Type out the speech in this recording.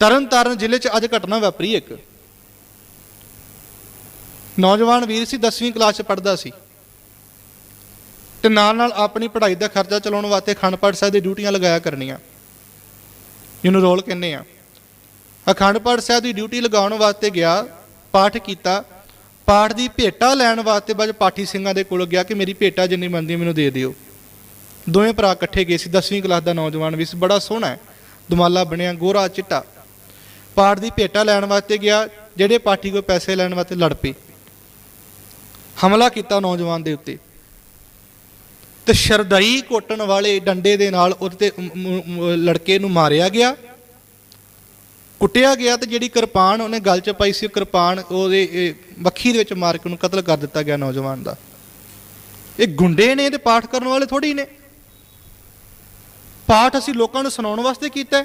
ਤਰਨਤਾਰਨ ਜ਼ਿਲ੍ਹੇ 'ਚ ਅੱਜ ਘਟਨਾ ਵਾਪਰੀ ਇੱਕ। ਨੌਜਵਾਨ ਵੀਰ ਸੀ 10ਵੀਂ ਕਲਾਸ 'ਚ ਪੜ੍ਹਦਾ ਸੀ। ਤੇ ਨਾਲ ਨਾਲ ਆਪਣੀ ਪੜ੍ਹਾਈ ਦਾ ਖਰਚਾ ਚਲਾਉਣ ਵਾਸਤੇ ਅਖੰਡ ਪਾਠ ਸਾਹਿਬ ਦੀ ਡਿਊਟੀਆਂ ਲਗਾਇਆ ਕਰਨੀਆਂ। ਜਿਹਨੂੰ ਰੋਲ ਕਹਿੰਦੇ ਆ। ਅਖੰਡ ਪਾਠ ਸਾਹਿਬ ਦੀ ਡਿਊਟੀ ਲਗਾਉਣ ਵਾਸਤੇ ਗਿਆ, ਪਾਠ ਕੀਤਾ। ਪਾਠ ਦੀ ਭੇਟਾ ਲੈਣ ਵਾਸਤੇ ਬਾਅਦ ਪਾਠੀ ਸਿੰਘਾਂ ਦੇ ਕੋਲ ਗਿਆ ਕਿ ਮੇਰੀ ਭੇਟਾ ਜਿੰਨੀ ਬਣਦੀ ਮੈਨੂੰ ਦੇ ਦਿਓ। ਦੋਵੇਂ ਭਰਾ ਇਕੱਠੇ ਗਏ ਸੀ 10ਵੀਂ ਕਲਾਸ ਦਾ ਨੌਜਵਾਨ ਵੀ ਸੀ, ਬੜਾ ਸੋਹਣਾ ਹੈ। ਦੁਮਾਲਾ ਬਣਿਆ, ਗੋਰਾ ਚਿੱਟਾ। ਪਾਠ ਦੀ ਭੇਟਾ ਲੈਣ ਵਾਸਤੇ ਗਿਆ ਜਿਹੜੇ ਪਾਠੀ ਕੋਲ ਪੈਸੇ ਲੈਣ ਵਾਸਤੇ ਲੜ ਪਏ ਹਮਲਾ ਕੀਤਾ ਨੌਜਵਾਨ ਦੇ ਉੱਤੇ। ਤੇ ਸ਼ਰਦਈ ਘੋਟਣ ਵਾਲੇ ਡੰਡੇ ਦੇ ਨਾਲ ਉਹਦੇ ਲੜਕੇ ਨੂੰ ਮਾਰਿਆ ਗਿਆ। ਕੁੱਟਿਆ ਗਿਆ ਤੇ ਜਿਹੜੀ ਕਿਰਪਾਨ ਉਹਨੇ ਗਲ 'ਚ ਪਾਈ ਸੀ ਉਹ ਕਿਰਪਾਨ ਉਹਦੇ ਇਹ, ਵੱਖੀ ਦੇ ਵਿੱਚ ਮਾਰ ਕੇ ਉਹਨੂੰ ਕਤਲ ਕਰ ਦਿੱਤਾ ਗਿਆ ਨੌਜਵਾਨ ਦਾ। ਇਹ ਗੁੰਡੇ ਨੇ ਤੇ ਪਾਠ ਕਰਨ ਵਾਲੇ ਥੋੜੀ ਨੇ। ਪਾਠ ਅਸੀਂ ਲੋਕਾਂ ਨੂੰ ਸੁਣਾਉਣ ਵਾਸਤੇ ਕੀਤਾ